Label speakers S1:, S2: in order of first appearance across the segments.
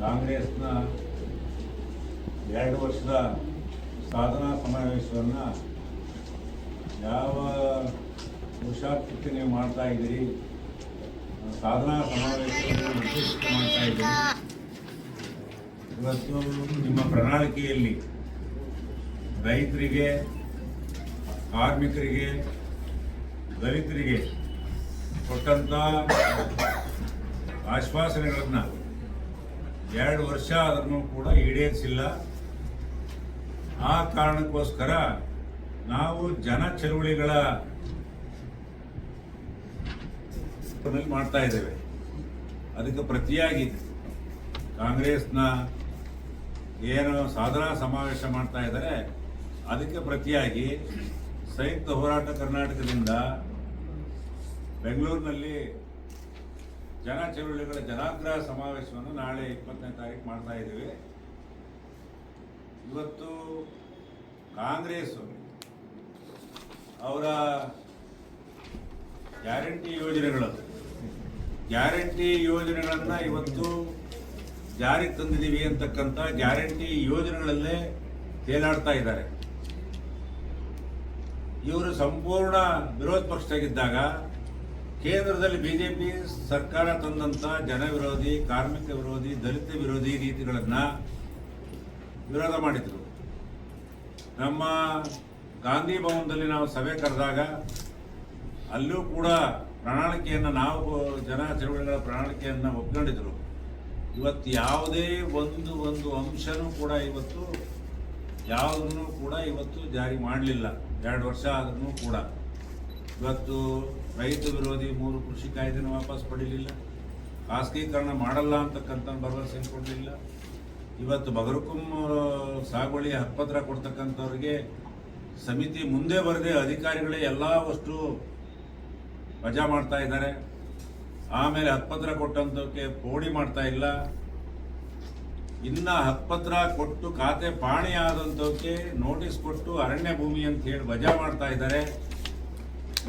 S1: ಕಾಂಗ್ರೆಸ್ನ ಎರಡು ವರ್ಷದ ಸಾಧನಾ ಸಮಾವೇಶವನ್ನು ಯಾವ ಪುರುಷಾರ್ಥಕ್ಕೆ ನೀವು ಮಾಡ್ತಾ ಇದ್ದೀರಿ? ಸಾಧನಾ ಸಮಾವೇಶವನ್ನು ಮಾಡ್ತಾ ಇದ್ದೀರಿ. ಇವತ್ತು ನಿಮ್ಮ ಪ್ರಣಾಳಿಕೆಯಲ್ಲಿ ರೈತರಿಗೆ, ಕಾರ್ಮಿಕರಿಗೆ, ದಲಿತರಿಗೆ ಕೊಟ್ಟಂತ ಆಶ್ವಾಸನೆಗಳನ್ನು ಎರಡು ವರ್ಷ ಆದ್ರೂ ಕೂಡ ಈಡೇರಿಸಿಲ್ಲ. ಆ ಕಾರಣಕ್ಕೋಸ್ಕರ ನಾವು ಜನ ಚಳುವಳಿಗಳ ಮಾಡ್ತಾ ಇದ್ದೇವೆ. ಅದಕ್ಕೆ ಪ್ರತಿಯಾಗಿ ಕಾಂಗ್ರೆಸ್ನ ಏನು ಸಾಧನಾ ಸಮಾವೇಶ ಮಾಡ್ತಾ ಇದ್ದಾರೆ. ಅದಕ್ಕೆ ಪ್ರತಿಯಾಗಿ ಸಂಯುಕ್ತ ಹೋರಾಟ ಕರ್ನಾಟಕದಿಂದ ಬೆಂಗಳೂರಿನಲ್ಲಿ ಜನ ಚಳುವಳಿಗಳ ಜನಾಗ್ರಹ ಸಮಾವೇಶವನ್ನು ನಾಳೆ ಇಪ್ಪತ್ತನೇ ತಾರೀಕು ಮಾಡ್ತಾ ಇದ್ದೀವಿ. ಇವತ್ತು ಕಾಂಗ್ರೆಸ್ ಅವರ ಗ್ಯಾರಂಟಿ ಯೋಜನೆಗಳು. ಗ್ಯಾರಂಟಿ ಯೋಜನೆಗಳನ್ನು ಇವತ್ತು ಜಾರಿಗೆ ತಂದಿದ್ದೀವಿ ಅಂತಕ್ಕಂಥ ಗ್ಯಾರಂಟಿ ಯೋಜನೆಗಳಲ್ಲೇ ತೇಲಾಡ್ತಾ ಇದ್ದಾರೆ. ಇವರು ಸಂಪೂರ್ಣ ವಿರೋಧ ಪಕ್ಷದಾಗಿದ್ದಾಗ ಕೇಂದ್ರದಲ್ಲಿ ಬಿಜೆಪಿ ಸರ್ಕಾರ ತಂದಂತ ಜನ ವಿರೋಧಿ, ಕಾರ್ಮಿಕ ವಿರೋಧಿ, ದಲಿತ ವಿರೋಧಿ ನೀತಿಗಳನ್ನ ವಿರೋಧ ಮಾಡಿದ್ರು. ನಮ್ಮ ಗಾಂಧಿ ಭವನದಲ್ಲಿ ನಾವು ಸಭೆ ಕರೆದಾಗ ಅಲ್ಲೂ ಕೂಡ ಪ್ರಣಾಳಿಕೆಯನ್ನು ನಾವು ಜನ ಚಳವಳಿಗಳ ಪ್ರಣಾಳಿಕೆಯನ್ನು ಒಪ್ಕೊಂಡಿದ್ರು. ಇವತ್ತು ಯಾವುದೇ ಒಂದು ಒಂದು ಅಂಶನೂ ಕೂಡ ಇವತ್ತು ಯಾವುದನ್ನು ಕೂಡ ಇವತ್ತು ಜಾರಿ ಮಾಡಲಿಲ್ಲ. ಎರಡು ವರ್ಷ ಆದ್ರೂ ಕೂಡ. ಇವತ್ತು ರೈತ ವಿರೋಧಿ ಮೂರು ಕೃಷಿ ಕಾಯ್ದೆನ ವಾಪಸ್ ಪಡೀಲಿಲ್ಲ. ಖಾಸಗೀಕರಣ ಮಾಡಲ್ಲ ಅಂತಕ್ಕಂಥ ಭರವಸೆ ಕೊಡಲಿಲ್ಲ. ಇವತ್ತು ಬಗರುಕುಂ ಸಾಗುವಳಿ ಹತ್ಪತ್ರ ಕೊಡ್ತಕ್ಕಂಥವ್ರಿಗೆ ಸಮಿತಿ ಮುಂದೆ ಬರದೆ ಅಧಿಕಾರಿಗಳೇ ಎಲ್ಲ ವಸ್ತು ವಜಾ ಮಾಡ್ತಾ ಇದ್ದಾರೆ. ಆಮೇಲೆ ಹಕ್ಕುಪತ್ರ ಕೊಟ್ಟಂಥಕ್ಕೆ ಪೋಡಿ ಮಾಡ್ತಾ ಇಲ್ಲ. ಇನ್ನ ಹಕ್ಕುಪತ್ರ ಕೊಟ್ಟು ಖಾತೆ ಪಾಣಿ ಆದಂತವಕ್ಕೆ ನೋಟಿಸ್ ಕೊಟ್ಟು ಅರಣ್ಯ ಭೂಮಿ ಅಂತ ಹೇಳಿ ವಜಾ ಮಾಡ್ತಾ ಇದ್ದಾರೆ.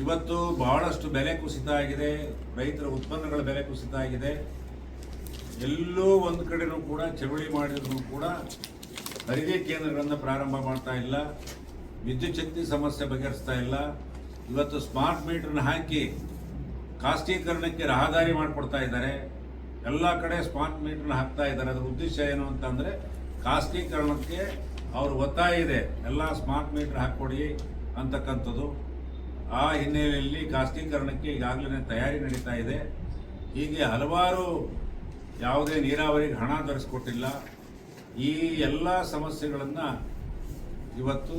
S1: ಇವತ್ತು ಬಹಳಷ್ಟು ಬೆಲೆ ಕುಸಿತ ಆಗಿದೆ. ರೈತರ ಉತ್ಪನ್ನಗಳ ಬೆಲೆ ಕುಸಿತ ಆಗಿದೆ. ಎಲ್ಲೋ ಒಂದು ಕಡೆನೂ ಕೂಡ ಚಳುವಳಿ ಮಾಡಿದ್ರು ಕೂಡ ಖರೀದಿ ಕೇಂದ್ರಗಳನ್ನು ಪ್ರಾರಂಭ ಮಾಡ್ತಾ ಇಲ್ಲ. ವಿದ್ಯುತ್ ಶಕ್ತಿ ಸಮಸ್ಯೆ ಬಗೆಹರಿಸ್ತಾ ಇಲ್ಲ. ಇವತ್ತು ಸ್ಮಾರ್ಟ್ ಮೀಟರ್ನ ಹಾಕಿ ಖಾಸಗೀಕರಣಕ್ಕೆ ರಹದಾರಿ ಮಾಡಿಕೊಡ್ತಾ ಇದ್ದಾರೆ. ಎಲ್ಲ ಕಡೆ ಸ್ಮಾರ್ಟ್ ಮೀಟರ್ನ ಹಾಕ್ತಾ ಇದ್ದಾರೆ. ಅದರ ಉದ್ದೇಶ ಏನು ಅಂತಂದರೆ ಖಾಸಗೀಕರಣಕ್ಕೆ ಅವ್ರ ಒತ್ತಾಯ ಇದೆ. ಎಲ್ಲ ಸ್ಮಾರ್ಟ್ ಮೀಟರ್ ಹಾಕ್ಕೊಡಿ ಅಂತಕ್ಕಂಥದ್ದು. ಆ ಹಿನ್ನೆಲೆಯಲ್ಲಿ ಖಾಸಗೀಕರಣಕ್ಕೆ ಈಗಾಗಲೇ ತಯಾರಿ ನಡೀತಾ ಇದೆ. ಹೀಗೆ ಹಲವಾರು ಯಾವುದೇ ನೀರಾವರಿಗೆ ಹಣ ತರಿಸ್ಕೊಟ್ಟಿಲ್ಲ. ಈ ಎಲ್ಲ ಸಮಸ್ಯೆಗಳನ್ನು ಇವತ್ತು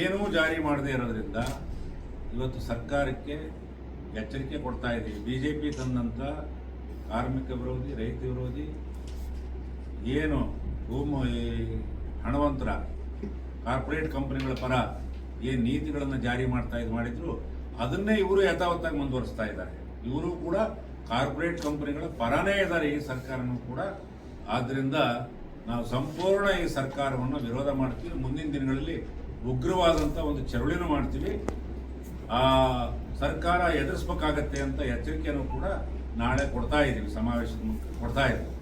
S1: ಏನೂ ಜಾರಿ ಮಾಡದೇ ಇರೋದ್ರಿಂದ ಇವತ್ತು ಸರ್ಕಾರಕ್ಕೆ ಎಚ್ಚರಿಕೆ ಕೊಡ್ತಾ ಇದ್ದೀವಿ. ಬಿ ಜೆ ಪಿ ತಂದಂಥ ಕಾರ್ಮಿಕ ವಿರೋಧಿ, ರೈತ ವಿರೋಧಿ, ಏನು ಭೂಮಿ ಹಣವಂತರ, ಕಾರ್ಪೊರೇಟ್ ಕಂಪನಿಗಳ ಪರ ಏನು ನೀತಿಗಳನ್ನು ಜಾರಿ ಮಾಡ್ತಾ ಇದು ಮಾಡಿದ್ರು, ಅದನ್ನೇ ಇವರು ಯಥಾವತ್ತಾಗಿ ಮುಂದುವರಿಸ್ತಾ ಇದ್ದಾರೆ. ಇವರು ಕೂಡ ಕಾರ್ಪೊರೇಟ್ ಕಂಪನಿಗಳ ಪರನೇ ಇದ್ದಾರೆ ಈ ಸರ್ಕಾರನೂ ಕೂಡ. ಆದ್ದರಿಂದ ನಾವು ಸಂಪೂರ್ಣ ಈ ಸರ್ಕಾರವನ್ನು ವಿರೋಧ ಮಾಡ್ತೀವಿ. ಮುಂದಿನ ದಿನಗಳಲ್ಲಿ ಉಗ್ರವಾದಂಥ ಒಂದು ಚಳವಳಿನೂ ಮಾಡ್ತೀವಿ. ಆ ಸರ್ಕಾರ ಎದುರಿಸ್ಬೇಕಾಗತ್ತೆ ಅಂತ ಎಚ್ಚರಿಕೆಯನ್ನು ಕೂಡ ನಾಳೆ ಕೊಡ್ತಾ ಇದ್ದೀವಿ ಸಮಾವೇಶದ ಮೂಲಕ ಕೊಡ್ತಾ ಇದ್ದೀವಿ